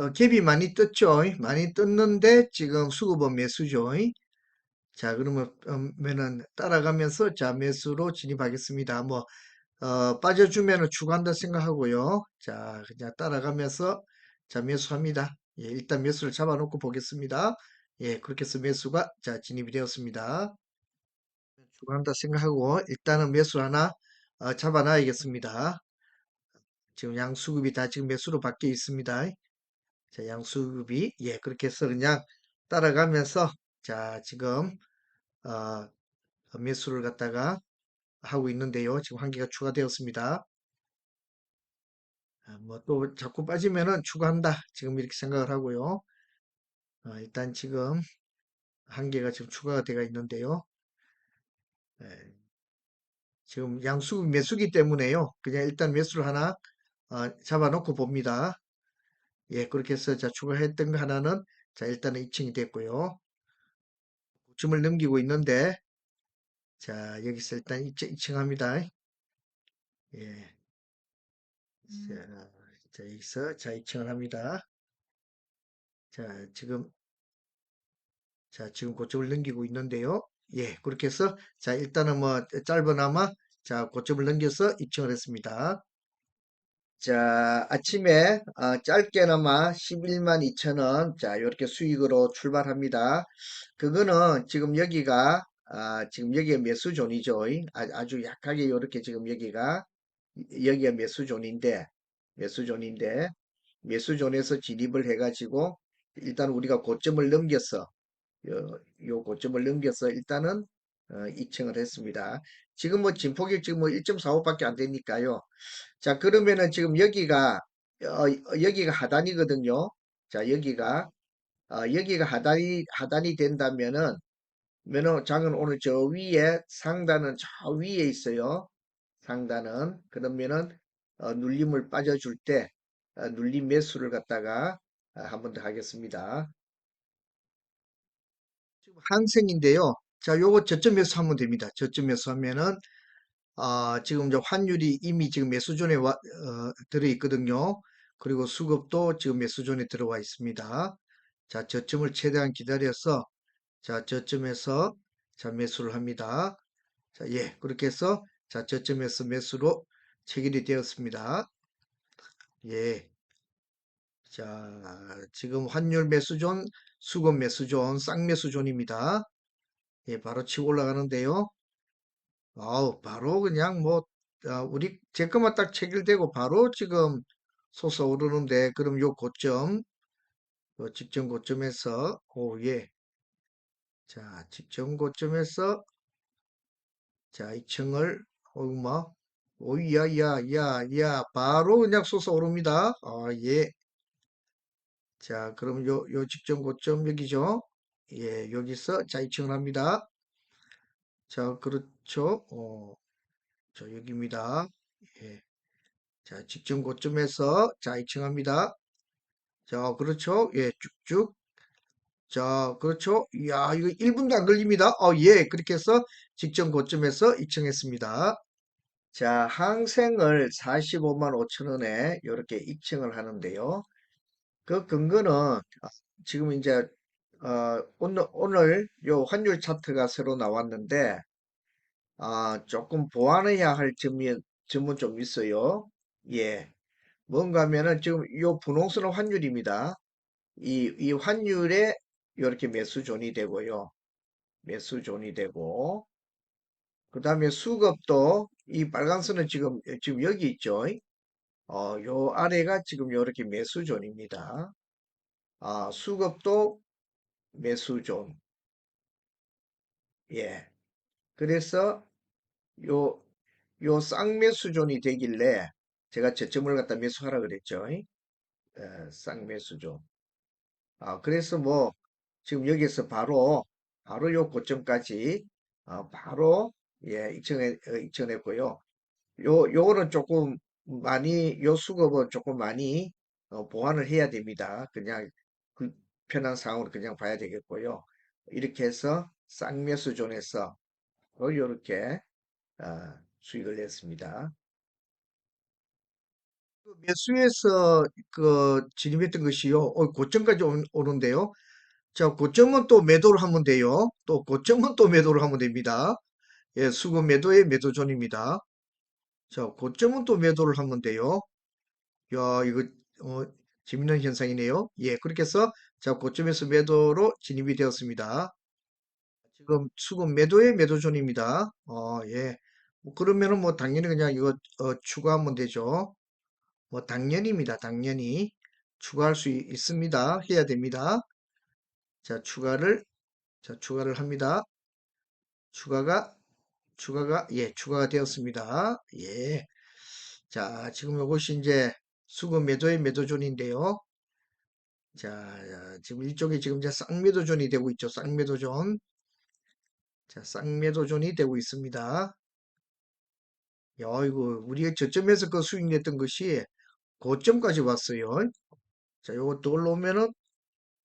어, 갭이 많이 떴죠. 많이 떴는데 지금 수급은 매수죠. 자, 그러면 음, 면은 따라가면서 자 매수로 진입하겠습니다. 뭐 어, 빠져주면은 추가한다 생각하고요. 자, 그냥 따라가면서 자 매수합니다. 예, 일단 매수를 잡아놓고 보겠습니다. 예, 그렇게 해서 매수가 자 진입이 되었습니다. 추가한다 생각하고 일단은 매수 하나 어, 잡아놔야겠습니다. 지금 양수급이 다 지금 매수로 바뀌어 있습니다. 자, 양수급이 예 그렇게 해서 그냥 따라가면서 자 지금 어, 매수를 갖다가 하고 있는데요. 지금 한 개가 추가되었습니다. 뭐 또 자꾸 빠지면은 추가한다. 지금 이렇게 생각을 하고요. 어, 일단 지금 한 개가 지금 추가가 되어 있는데요. 예, 지금 양수급 매수기 때문에요. 그냥 일단 매수를 하나 어, 잡아놓고 봅니다. 예, 그렇게 해서 자 추가했던 거 하나는 자 일단은 2층이 됐고요. 고점을 넘기고 있는데 자 여기서 일단 2층, 2층 합니다. 예. 자, 자, 여기서 자 2층을 합니다. 자, 지금 자, 지금 고점을 넘기고 있는데요. 예, 그렇게 해서 자, 일단은 뭐 짧으나마 자, 고점을 넘겨서 2층을 했습니다. 자, 아침에 어, 짧게나마 11만 2천원 자, 이렇게 수익으로 출발합니다. 그거는 지금 여기가 아, 지금 여기가 매수존이죠. 아, 아주 약하게 이렇게 지금 여기가 여기가 매수존인데 매수존인데 매수존에서 진입을 해가지고 일단 우리가 고점을 넘겨서 요, 요 고점을 넘겨서 일단은 어, 2층을 했습니다. 지금 뭐 진폭이 지금 뭐 1.45밖에 안 되니까요. 자 그러면은 지금 여기가 어, 어, 여기가 하단이거든요. 자 여기가 어, 여기가 하단이 하단이 된다면은 면허 장은 오늘 저 위에 상단은 저 위에 있어요. 상단은 그러면은 어, 눌림을 빠져줄 때 어, 눌림 매수를 갖다가 어, 한번 더 하겠습니다. 지금 항생인데요. 자, 요거 저점 매수하면 됩니다. 저점 매수하면은 아, 지금 이제 환율이 이미 지금 매수존에 와, 어, 들어 있거든요. 그리고 수급도 지금 매수존에 들어와 있습니다. 자, 저점을 최대한 기다려서 자, 저점에서 자, 매수를 합니다. 자, 예, 그렇게 해서 자, 저점에서 매수로 체결이 되었습니다. 예. 자, 지금 환율 매수존, 수급 매수존, 쌍매수존입니다. 예, 바로 치고 올라가는데요. 아우, 바로 그냥 뭐, 아, 우리, 제 것만 딱 체결되고 바로 지금 솟아오르는데, 그럼 요 고점, 요 직전 고점에서, 오, 예. 자, 직전 고점에서, 자, 2층을, 어우, 뭐, 오이, 야, 야, 야, 야, 바로 그냥 솟아오릅니다. 아, 예. 자, 그럼 요, 요 직전 고점 여기죠? 예, 여기서, 자, 2층을 합니다. 자, 그렇죠. 어, 저 여기입니다. 예. 자, 직전 고점에서 자, 2층 합니다. 자, 그렇죠. 예, 쭉쭉. 자, 그렇죠. 이야, 이거 1분도 안 걸립니다. 어, 예, 그렇게 해서 직전 고점에서 2층 했습니다. 자, 항생을 45만 5천 원에 이렇게 2층을 하는데요. 그 근거는 아, 지금 이제 어, 오늘 오늘 요 환율 차트가 새로 나왔는데 아, 조금 보완해야 할 점이 점은 좀 있어요. 예. 뭔가 하면은 지금 요 분홍선은 환율입니다. 이, 이 환율에 이렇게 매수존이 되고요. 매수존이 되고 그 다음에 수급도 이 빨간선은 지금 지금 여기 있죠. 어, 요 아래가 지금 이렇게 매수존입니다. 아, 수급도 매수존. 예. 그래서 요, 요 쌍매수존이 되길래 제가 저점을 갖다 매수하라 그랬죠. 에, 쌍매수존. 아, 그래서 뭐 지금 여기서 바로 바로 요 고점까지 어, 바로 예, 익천해 어, 익천했고요. 요 요거는 조금 많이 요 수급은 조금 많이 어, 보완을 해야 됩니다. 그냥 그 편한 상황으로 그냥 봐야 되겠고요. 이렇게 해서 쌍매수 존에서 이렇게 어, 수익을 냈습니다. 매수해서 그 진입했던 것이요. 어, 고점까지 오- 오는데요. 자, 고점은 또 매도를 하면 돼요. 또 고점은 또 매도를 하면 됩니다. 예, 수급 매도의 매도존입니다. 자, 고점은 또 매도를 하면 돼요. 야, 이거 어, 재밌는 현상이네요. 예, 그렇게 해서 자, 고점에서 매도로 진입이 되었습니다. 지금 수급 매도의 매도존입니다. 어, 예. 뭐 그러면은 뭐 당연히 그냥 이거 어, 추가하면 되죠. 뭐 당연입니다. 당연히 추가할 수 있- 있습니다. 해야 됩니다. 자, 추가를 자, 추가를 합니다. 추가가 추가가 예, 추가가 되었습니다. 예. 자, 지금 이것이 이제 수급 매도의 매도존인데요. 자, 자, 지금 이쪽에 지금 이제 쌍매도존이 되고 있죠. 쌍매도존. 자, 쌍매도존이 되고 있습니다. 야, 이거 우리가 저점에서 그 수익 냈던 것이 고점까지 왔어요. 자, 요것도 올라오면은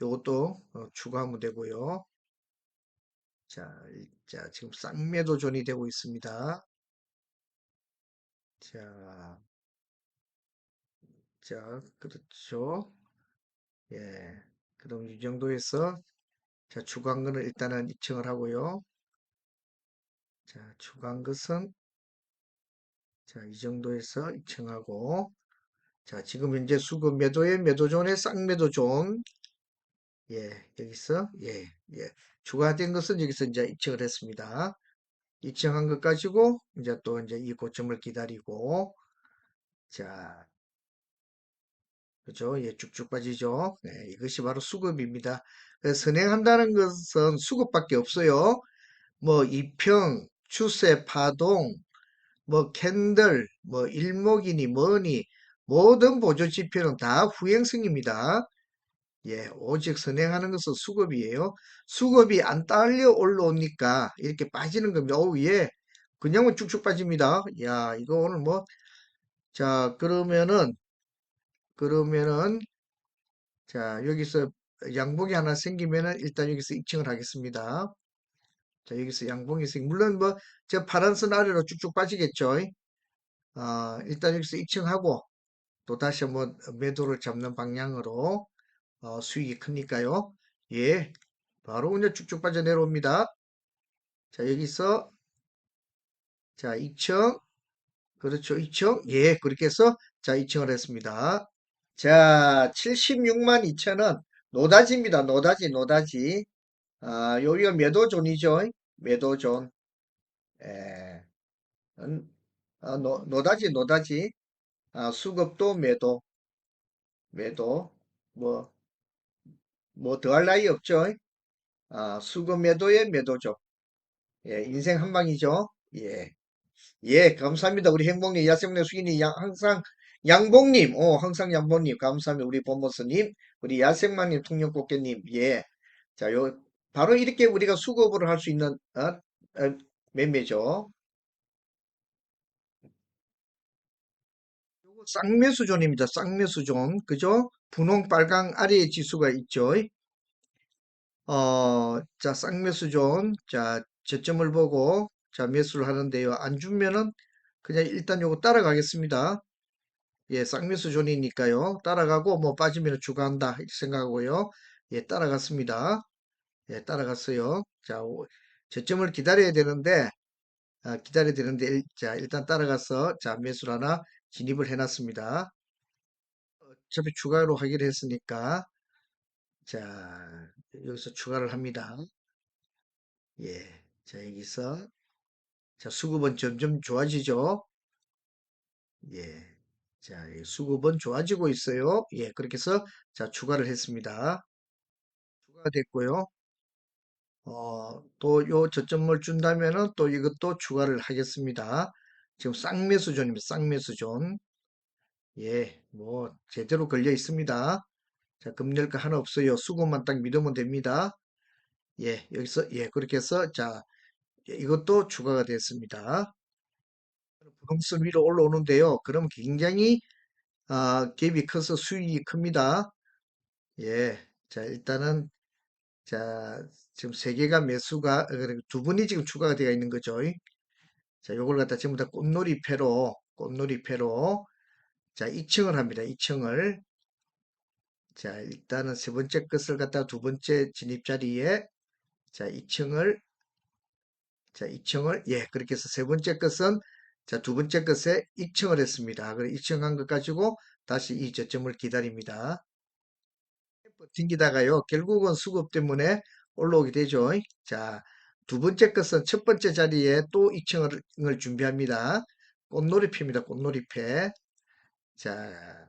요것도 어, 추가하면 되고요. 자, 이- 자, 지금 쌍매도존이 되고 있습니다. 자, 자, 그렇죠. 예. 그럼 이 정도에서 자, 거는 일단은 입증을 하고요. 자, 추가한 것은 자, 이 정도에서 입증하고 자, 지금 현재 수급 매도의 매도존의 쌍매도존 예, 여기서 예, 예. 추가된 것은 여기서 이제 입증을 했습니다. 입증한 것 가지고 이제 또 이제 이 고점을 기다리고 자, 그죠? 예, 쭉쭉 빠지죠. 네, 이것이 바로 수급입니다. 그래서 선행한다는 것은 수급밖에 없어요. 뭐 이평, 추세, 파동, 뭐 캔들, 뭐 일목이니 뭐니 모든 보조 지표는 다 후행성입니다. 예, 오직 선행하는 것은 수급이에요. 수급이 안 딸려 올라오니까 이렇게 빠지는 겁니다. 어우, 예. 그냥은 쭉쭉 빠집니다. 야, 이거 오늘 뭐, 자, 그러면은, 그러면은, 자, 여기서 양봉이 하나 생기면은 일단 여기서 입증을 하겠습니다. 자, 여기서 양봉이 생, 물론 뭐, 저 파란 선 아래로 쭉쭉 빠지겠죠. 아, 일단 여기서 입증하고, 또 다시 한번 매도를 잡는 방향으로, 어, 수익이 크니까요. 예, 바로 그냥 쭉쭉 빠져 내려옵니다. 자, 여기서, 자, 2층, 그렇죠, 2층, 예, 그렇게 해서, 자, 2층을 했습니다. 자, 76만 2천원, 노다지입니다, 노다지, 노다지. 아, 여기가 매도존이죠, 매도존. 예, 음, 아, 노, 노다지, 노다지. 아, 수급도 매도, 매도. 뭐, 뭐 더할 나위 없죠. 아, 수급 매도의 매도죠. 예, 인생 한 방이죠. 예. 예, 감사합니다. 우리 행복님, 야생내 수인이 양, 항상 양봉님, 어, 항상 양봉님, 감사합니다. 우리 본보스님, 우리 야생마님, 통영꽃게님, 예. 자, 요, 바로 이렇게 우리가 수급을 할 수 있는, 어, 어, 매매죠. 요거 쌍매수존입니다. 쌍매수존. 그죠? 분홍, 빨강 아래에 지수가 있죠. 어, 자, 쌍매수존. 자, 저점을 보고, 자, 매수를 하는데요. 안 주면은 그냥 일단 요거 따라가겠습니다. 예, 쌍매수존이니까요. 따라가고, 뭐 빠지면 추가한다. 생각하고요. 예, 따라갔습니다. 예, 따라갔어요. 자, 오- 저점을 기다려야 되는데, 아, 기다려야 되는데, 일, 자, 일단 따라가서, 자, 매수를 하나 진입을 해놨습니다. 어차피 추가로 하기로 했으니까, 자, 여기서 추가를 합니다. 예, 자, 여기서, 자, 수급은 점점 좋아지죠. 예, 자, 이 수급은 좋아지고 있어요. 예, 그렇게 해서, 자, 추가를 했습니다. 추가가 됐고요. 어, 또 요 저점을 준다면은 또 이것도 추가를 하겠습니다. 지금 쌍매수존입니다. 쌍매수존. 예, 뭐, 제대로 걸려 있습니다. 자, 거 하나 없어요. 수급만 딱 믿으면 됩니다. 예, 여기서, 예, 그렇게 해서, 자, 예, 이것도 추가가 됐습니다. 부동산 위로 올라오는데요. 그럼 굉장히, 아, 갭이 커서 수익이 큽니다. 예, 자, 일단은, 자, 지금 세 개가 매수가, 어, 두 분이 지금 추가가 되어 있는 거죠. 자, 요걸 갖다 전부 다 꽃놀이 패로, 꽃놀이 패로, 자, 2층을 합니다. 2층을. 자, 일단은 세 번째 것을 갖다가 두 번째 진입 자리에 자, 2층을 자, 2층을 예, 그렇게 해서 세 번째 것은 자, 두 번째 것에 2층을 했습니다. 그래 2층 한것 가지고 다시 이 저점을 기다립니다. 버팅기다가요. 결국은 수급 때문에 올라오게 되죠. 자, 두 번째 것은 첫 번째 자리에 또 2층을 준비합니다. 꽃놀이패입니다. 꽃놀이패. 자,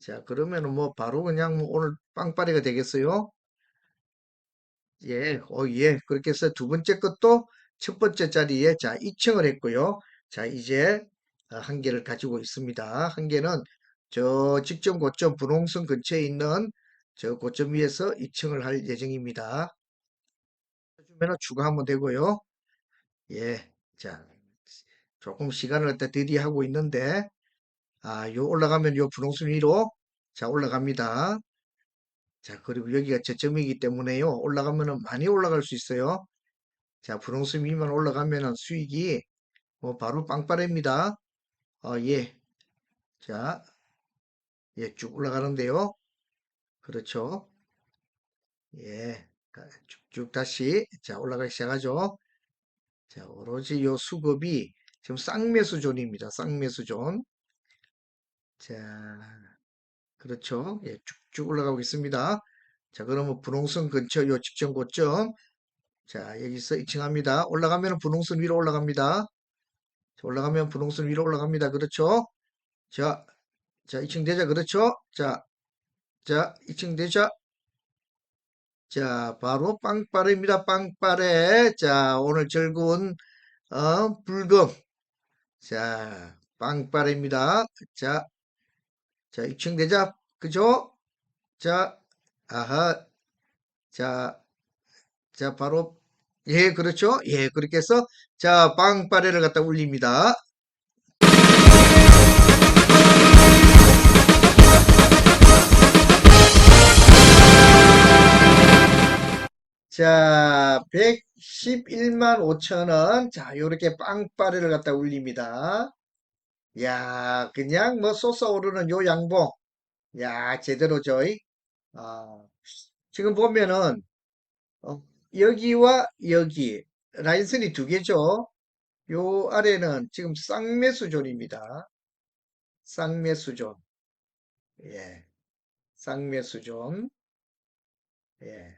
자, 그러면은 뭐 바로 그냥 뭐 오늘 빵빠레가 되겠어요? 예, 어, 예. 그렇게 해서 두 번째 것도 첫 번째 자리에 자, 2층을 했고요. 자, 이제 어, 한 개를 가지고 있습니다. 한 개는 저 직전 고점 분홍선 근처에 있는 저 고점 위에서 2층을 할 예정입니다. 주면은 추가하면 되고요. 예. 자, 조금 시간을 갖다 드디 하고 있는데 아, 요 올라가면 요 분홍선 위로 자, 올라갑니다. 자, 그리고 여기가 저점이기 때문에요. 올라가면은 많이 올라갈 수 있어요. 자, 분홍선 위만 올라가면은 수익이 뭐 바로 빵빠레입니다. 어, 예. 자, 예, 쭉 올라가는데요. 그렇죠. 예. 가- 쭉쭉 다시 자, 올라가기 시작하죠. 자, 오로지 요 수급이 지금 쌍매수 존입니다. 쌍매수 존. 자, 그렇죠. 예, 쭉쭉 올라가고 있습니다. 자, 그러면 분홍선 근처 요 직전 고점. 자, 여기서 2층 합니다. 올라가면 분홍선 위로 올라갑니다. 자, 올라가면 분홍선 위로 올라갑니다. 그렇죠. 자, 자, 2층 되자. 그렇죠. 자, 자, 2층 되자. 자, 바로 빵빠레입니다. 빵빠레. 자, 오늘 즐거운, 어, 불금. 자, 빵빠레입니다. 자, 자, 2층 되자. 그죠? 자, 아하. 자, 자, 바로, 예, 그렇죠? 예, 그렇게 해서, 자, 빵빠레를 갖다 올립니다. 자, 111만 5천원. 자, 요렇게 빵빠레를 갖다 올립니다. 야, 그냥 뭐 솟아오르는 요 양봉. 야, 제대로죠. 이? 아, 지금 보면은, 어, 여기와 여기, 라인선이 두 개죠. 요 아래는 지금 쌍매수존입니다. 쌍매수존. 예, 쌍매수존. 예.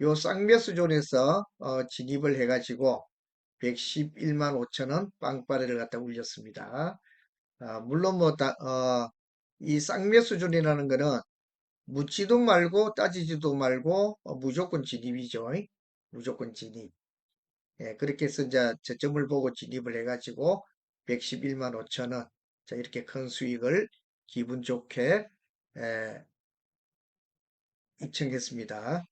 요 쌍매수존에서 어, 진입을 해가지고 111만 5천원 빵빠레를 갖다 올렸습니다. 아, 물론 뭐, 다, 어, 이 쌍매수존이라는 거는 묻지도 말고 따지지도 말고 어, 무조건 진입이죠. 무조건 진입. 예, 그렇게 해서 이제 저점을 보고 진입을 해가지고 111만 5천원. 자, 이렇게 큰 수익을 기분 좋게 예, 입증했습니다.